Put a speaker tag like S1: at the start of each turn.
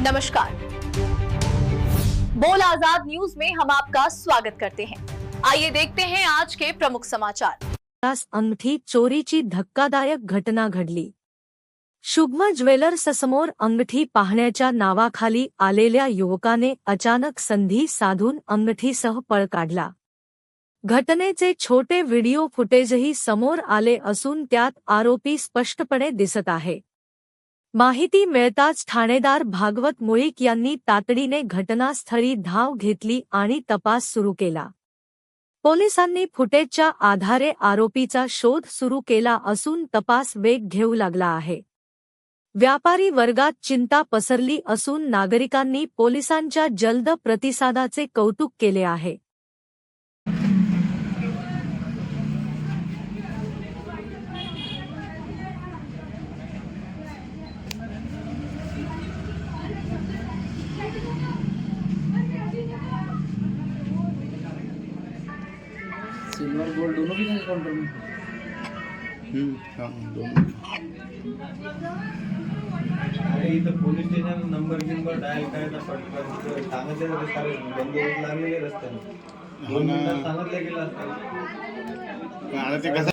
S1: नमस्कार। बोल आजाद न्यूज में हम आपका स्वागत करते हैं। आइए देखते हैं आज के प्रमुख समाचार।
S2: अंगठी चोरीची धक्कादायक घटना घडली। शुभम ज्वेलर्ससमोर अंगठी पाहण्याच्या नावाखाली आलेल्या युवकाने अचानक संधी साधून अंगठीसह पळ काढला. घटनेचे छोटे व्हिडिओ फुटेजही समोर आले असून त्यात आरोपी स्पष्टपणे दिसत आहे. माहिती मिळताच ठाणेदार भागवत मुळीक यांनी तातडीने घटनास्थळी धाव घेतली आणि तपास सुरू केला. पोलिसांनी फुटेजच्या आधारे आरोपीचा शोध सुरू केला असून तपास वेग घेऊ लागला आहे. व्यापारी वर्गात चिंता पसरली असून नागरिकांनी पोलिसांच्या जलद प्रतिसादाचे कौतुक केले आहे.
S3: सिल्वर गोल्ड दोनों भी हैं काउंटर में
S4: हम्म, हाँ, दोनों
S5: अरे इथं पोलीस स्टेशन नंबर गिंबर डायल करायचा पटकन सांगितलं तरी सारे बंद लागलेले रस्त्याने दोन. मिनिटात सांगितलं गेलं असतं
S4: आता ते कसं